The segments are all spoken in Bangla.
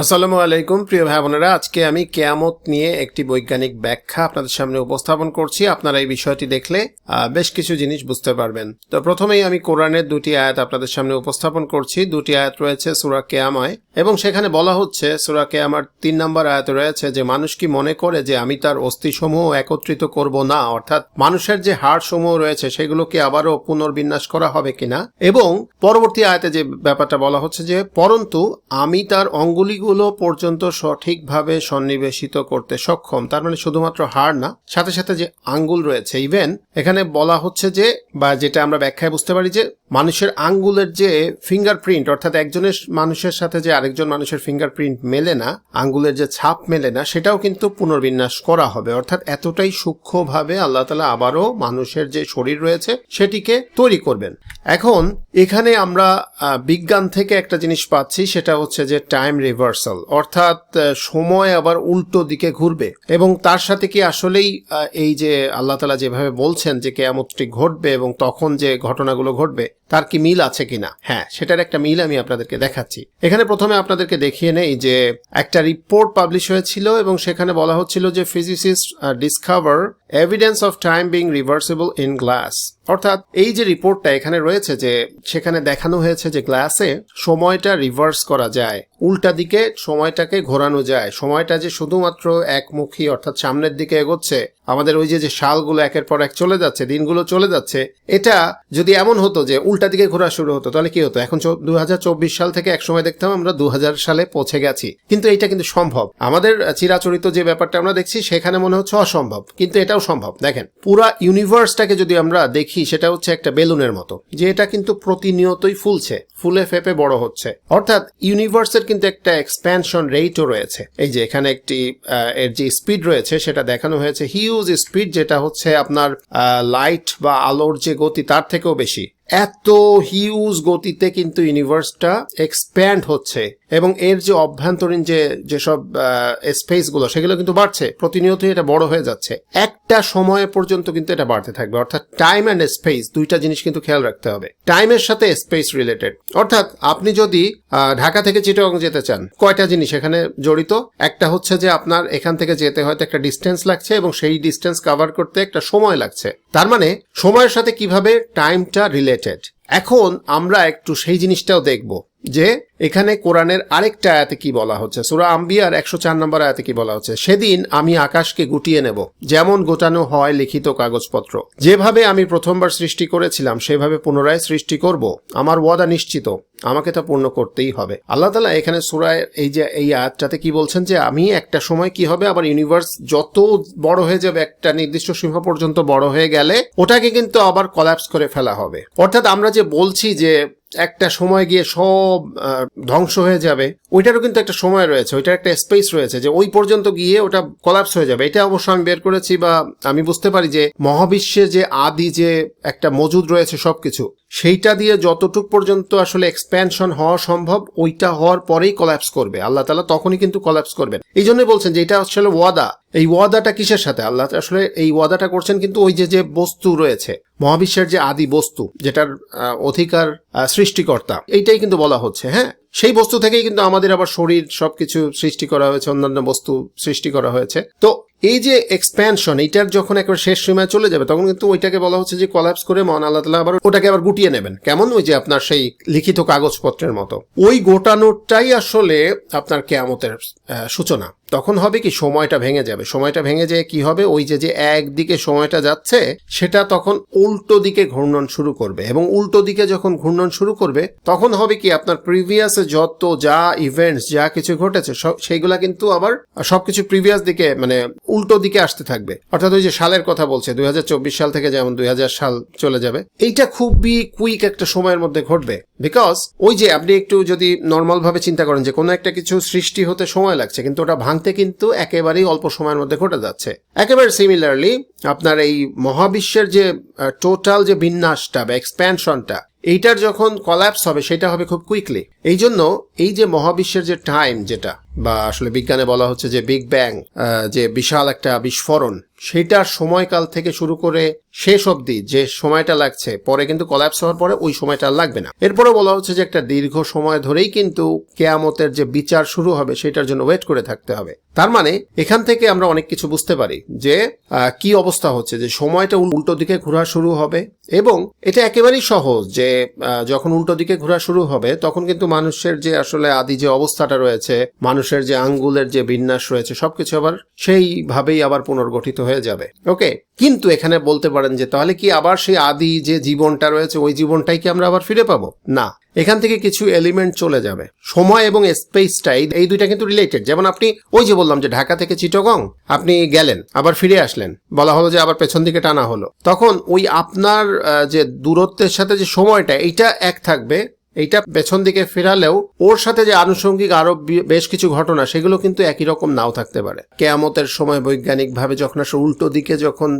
আসসালামু আলাইকুম, প্রিয় ভাই বোনেরা। আজকে আমি কেয়ামত নিয়ে একটি বৈজ্ঞানিক ব্যাখ্যা আপনাদের সামনে উপস্থাপন করছি। আপনারা এই বিষয়টি দেখলে বেশ কিছু জিনিস বুঝতে পারবেন। তো প্রথমেই আমি কোরআনের দুটি আয়াত আপনাদের সামনে উপস্থাপন করছি। দুটি আয়াত রয়েছে সুরা কেয়ামায় এবং সেখানে বলা হচ্ছে, সুরা কেয়ামার তিন নম্বর আয়াত রয়েছে যে, মানুষ কি মনে করে যে, আমি তার অস্থিসমূহ একত্রিত করব না? অর্থাৎ মানুষের যে হাড় সমূহ রয়েছে, সেগুলোকে আবারও পুনর্বিন্যাস করা হবে কিনা? এবং পরবর্তী আয়াতে যে ব্যাপারটা বলা হচ্ছে যে, পরন্তু আমি তার অঙ্গুলিগুলো পর্যন্ত সঠিকভাবে সন্নিবেশিত করতে সক্ষম। তার মানে শুধুমাত্র হাড় না, সাথে সাথে যে আঙ্গুল রয়েছে ইভেন এখানে বলা হচ্ছে যে, বা যেটা আমরা ব্যাখ্যায় বুঝতে পারি যে মানুষের আঙ্গুলের যে ফিঙ্গারপ্রিন্ট অর্থাৎ একজনের মানুষের সাথে যে আরেকজন মানুষের ফিঙ্গারপ্রিন্ট মেলে না, আঙ্গুলের যে ছাপ মেলে না, সেটাও কিন্তু পুনর্বিন্যাস করা হবে। অর্থাৎ এতটাই সূক্ষ্মভাবে আল্লাহ তালা আবারও মানুষের যে শরীর রয়েছে, সেটিকে তৈরি করবেন। এখন এখানে আমরা বিজ্ঞান থেকে একটা জিনিস পাচ্ছি, সেটা হচ্ছে যে টাইম রিভার্সাল অর্থাৎ সময় আবার উল্টো দিকে ঘুরবে। এবং তার সাথে কি আসলেই এই যে আল্লাহ তালা যেভাবে বলছেন যে কেয়ামতটি ঘটবে এবং তখন যে ঘটনাগুলো ঘটবে তার কি মিল আছে কিনা? হ্যাঁ সেটার একটা মিল আমি আপনাদেরকে দেখাচ্ছি। এখানে প্রথমে আপনাদেরকে দেখিয়ে নেই যে একটা রিপোর্ট পাবলিশ হয়েছিল এবং সেখানে বলা হচ্ছিল যে physicist discover evidence of time being reversible in glass অর্থাৎ এই যে রিপোর্টটা এখানে রয়েছে যে সেখানে দেখানো হয়েছে যে গ্লাসে সময়টা রিভার্স করা যায়, উল্টা দিকে সময়টাকে ঘোরানো যায়। সময়টা যে শুধুমাত্র একমুখী অর্থাৎ সামনের দিকে এগোচ্ছে আমাদের ওই যে যে সালগুলো একের পর এক চলে যাচ্ছে, দিনগুলো চলে যাচ্ছে, এটা যদি এমন হতো যে উল্টা দিকে ঘোরা শুরু হতো, তাহলে কি হতো? এখন দুহাজার চব্বিশ সাল থেকে এক সময় দেখতাম আমরা দু হাজার সালে পৌঁছে গেছি। কিন্তু এটা কিন্তু সম্ভব। আমাদের চিরাচরিত যে ব্যাপারটা আমরা দেখছি, সেখানে মনে হচ্ছে অসম্ভব। কিন্তু এটাও সম্ভব। দেখেন, পুরা ইউনিভার্সটাকে যদি আমরা দেখি, সেটা হচ্ছে একটা বেলুনের মতো, যে এটা কিন্তু প্রতিনিয়তই ফুলছে, ফুলে ফেপে বড় হচ্ছে। অর্থাৎ ইউনিভার্সের কিন্তু একটা এক্সপ্যানশন রেটও রয়েছে। এই যে, এখানে একটি এর যে স্পিড রয়েছে, সেটা দেখানো হয়েছে। হিউজ স্পিড যেটা হচ্ছে আপনার লাইট বা আলোর যে গতি তার থেকেও বেশি। এত হিউজ গতিতে কিন্তু ইউনিভার্সটা এক্সপ্যান্ড হচ্ছে এবং এর যে অভ্যন্তরীণ যে, যেসব স্পেসগুলো সেগুলো কিন্তু বাড়ছে। প্রতিনিয়তই এটা বড় হয়ে যাচ্ছে। একটা সময় পর্যন্ত কিন্তু এটা বাড়তে থাকবে। অর্থাৎ টাইম অ্যান্ড স্পেস দুইটা জিনিস কিন্তু খেয়াল রাখতে হবে। টাইমের সাথে স্পেস রিলেটেড অর্থাৎ আপনি যদি ঢাকা থেকে চিটগং যেতে চান, কয়টা জিনিস এখানে জড়িত? একটা হচ্ছে যে আপনার এখান থেকে যেতে হয়তো একটা ডিস্টেন্স লাগছে এবং সেই ডিস্টেন্স কভার করতে একটা সময় লাগছে। তার মানে সময়ের সাথে কীভাবে টাইমটা রিলেটেড এখন আমরা একটু সেই জিনিসটাও দেখব। যে এখানে কোরআনের আরেকটা আয়াতে কি বলা হচ্ছে? সুরা আম্বিয়ার একশো চার নম্বর আয়াতে কি বলা হচ্ছে? সেদিন আমি আকাশকে গুটিয়ে নেব, যেমন গোটানো হয় লিখিত কাগজপত্র। যেভাবে আমি প্রথমবার সৃষ্টি করেছিলাম, সেভাবে পুনরায় সৃষ্টি করব। আমার ওয়াদা নিশ্চিত, আমাকে তা পূর্ণ করতেই হবে। আল্লাহ তালা এখানে সুরায় এই যে, এই আয়াতটাতে কি বলছেন যে, আমি একটা সময় কি হবে? আবার ইউনিভার্স যত বড় হয়ে যাবে, একটা নির্দিষ্ট সীমা পর্যন্ত বড় হয়ে গেলে, ওটাকে কিন্তু আবার কলাপস করে ফেলা হবে। অর্থাৎ আমরা যে বলছি যে একটা সময় গিয়ে সব ধ্বংস হয়ে যাবে। ওইটারও কিন্তু একটা সময় রয়েছে, ওইটার একটা স্পেস রয়েছে যে ওই পর্যন্ত গিয়ে ওটা কলাপস হয়ে যাবে। এটা অবশ্য আমি বের করেছি বা আমি বুঝতে পারি যে মহাবিশ্বে যে আদি যে একটা মজুদ রয়েছে সবকিছু সেইটা দিয়ে যতটুক পর্যন্ত আসলে এক্সপ্যানশন হওয়া সম্ভব, ওইটা হওয়ার পরেই কলাপস করবে। আল্লাহ তালা তখনই কিন্তু কলাপস করবেন। এই জন্যই বলছেন যে এটা আসলে ওয়াদা। এই ওয়াদাটা কিসের সাথে? আল্লাহ আসলে এই ওয়াদাটা করছেন কিন্তু ওই যে যে বস্তু রয়েছে, মহাবিশ্বের যে আদি বস্তু, যেটার অধিকার সৃষ্টিকর্তা, এইটাই কিন্তু বলা হচ্ছে হ্যাঁ? সেই বস্তু থেকেই কিন্তু আমাদের আবার শরীর সবকিছু সৃষ্টি করা হয়েছে, অন্যান্য বস্তু সৃষ্টি করা হয়েছে। তো এই যে এক্সপ্যানশন এটার যখন একবার শেষ সীমায় চলে যাবে, তখন কিন্তু ওইটাকে বলা হচ্ছে যে কলাপস করে মন আল্লাহ তালা আবার ওটাকে আবার গুটিয়ে নেবেন। কেমন ওই যে আপনার সেই লিখিত কাগজপত্রের মতো? ওই গোটানোটাই আসলে আপনার কেয়ামতের সূচনা। তখন হবে কি সময়টা ভেঙে যাবে। সময়টা ভেঙে যেয়ে কি হবে? ওই যে যে একদিকে সময়টা যাচ্ছে, সেটা তখন উল্টো দিকে ঘূর্ণন শুরু করবে এবং উল্টো দিকে যখন ঘূর্ণন শুরু করবে, তখন হবে কি আপনার প্রিভিয়াসে যত যা ইভেন্টস যা কিছু ঘটেছে সেইগুলা কিন্তু আবার সবকিছু প্রিভিয়াস দিকে মানে উল্টো দিকে আসতে থাকবে। অর্থাৎ ওই যে সালের কথা বলছে, দুই হাজার চব্বিশ সাল থেকে যেমন দুই হাজার সাল চলে যাবে, এইটা খুবই কুইক একটা সময়ের মধ্যে ঘটবে। বিকজ ওই যে আপনি একটু যদি নর্মালভাবে চিন্তা করেন যে কোনো একটা কিছু সৃষ্টি হতে সময় লাগছে, কিন্তু ওটা ভাঙতে কিন্তু একেবারেই অল্প সময়ের মধ্যে ঘটে যাচ্ছে। একেবারে সিমিলারলি আপনার এই মহাবিশ্বের যে টোটাল যে বিন্যাসটা বা এক্সপ্যানশনটা এইটার যখন কলাপস হবে, সেটা হবে খুব কুইকলি এই জন্য এই যে মহাবিশ্বের যে টাইম যেটা, বা আসলে বিজ্ঞানে বলা হচ্ছে যে বিগ ব্যাং যে বিশাল একটা বিস্ফোরণ সেটার সময়কাল থেকে শুরু করে শেষ অবধি যে সময়টা লাগছে, পরে কিন্তু কলাপস হওয়ার পরে ওই সময়টা লাগবে না। এরপরে বলা হচ্ছে যে একটা দীর্ঘ সময় ধরেই কিন্তু কেয়ামতের যে বিচার শুরু হবে সেটার জন্য ওয়েট করে থাকতে হবে। তার মানে এখান থেকে আমরা অনেক কিছু বুঝতে পারি যে কি অবস্থা হচ্ছে, যে সময়টা উল্টো দিকে ঘোরা শুরু হবে এবং এটা একেবারেই সহজ যে যখন উল্টো দিকে ঘোরা শুরু হবে তখন কিন্তু মানুষের যে আসলে আদি যে অবস্থাটা রয়েছে, মানুষের যে আঙ্গুলের যে বিন্যাস রয়েছে, সবকিছু আবার সেইভাবেই আবার পুনর্গঠিত হয়ে যাবে। ওকে কিন্তু এখানে বলতে পারেন যে তাহলে কি আবার সেই আদি যে জীবনটা রয়েছে, ওই জীবনটাই কি আমরা আবার ফিরে পাবো? না, এখান থেকে কিছু এলিমেন্ট চলে যাবে। সময় এবং স্পেসটা এই দুইটা কিন্তু রিলেটেড যেমন আপনি ওই যে বললাম যে ঢাকা থেকে চিটগং, আপনি গেলেন, আবার ফিরে আসলেন। বলা হলো যে আবার পেছন দিকে টানা হলো। তখন ওই আপনার যে দূরত্বের সাথে যে সময়টা, এইটা এক থাকবে। এইটা পেছন দিকে ফেরালেও ওর সাথে যে আনুষঙ্গিক আরও বেশ কিছু ঘটনা, সেগুলো কিন্তু একই রকম নাও থাকতে পারে। কেয়ামতের সময় বৈজ্ঞানিকভাবে যখন আসলে উল্টো দিকে যখন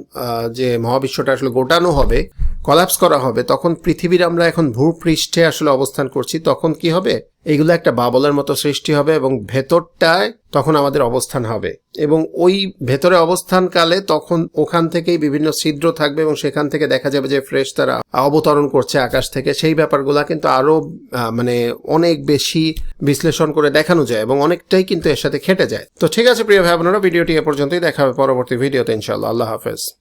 যে মহাবিশ্বটা আসলে গোটানো হবে কলাপস করা হবে, তখন পৃথিবীর আমরা এখন ভূপৃষ্ঠে আসলে অবস্থান করছি, তখন কি হবে? এইগুলো একটা বাবলের মতো সৃষ্টি হবে এবং ভেতরটায় তখন আমাদের অবস্থান হবে। এবং ওই ভেতরে অবস্থানকালে তখন ওখান থেকেই বিভিন্ন ছিদ্র থাকবে এবং সেখান থেকে দেখা যাবে যে ফ্রেশ তারা অবতরণ করছে আকাশ থেকে। সেই ব্যাপারগুলো কিন্তু আরও মানে অনেক বেশি বিশ্লেষণ করে দেখানো যায় এবং অনেকটাই কিন্তু এর সাথে খেটে যায়। তো ঠিক আছে, প্রিয় ভাই বোনেরা, ভিডিওটি এ পর্যন্তই। দেখা হবে পরবর্তী ভিডিওতে ইনশাল্লাহ আল্লাহ হাফেজ।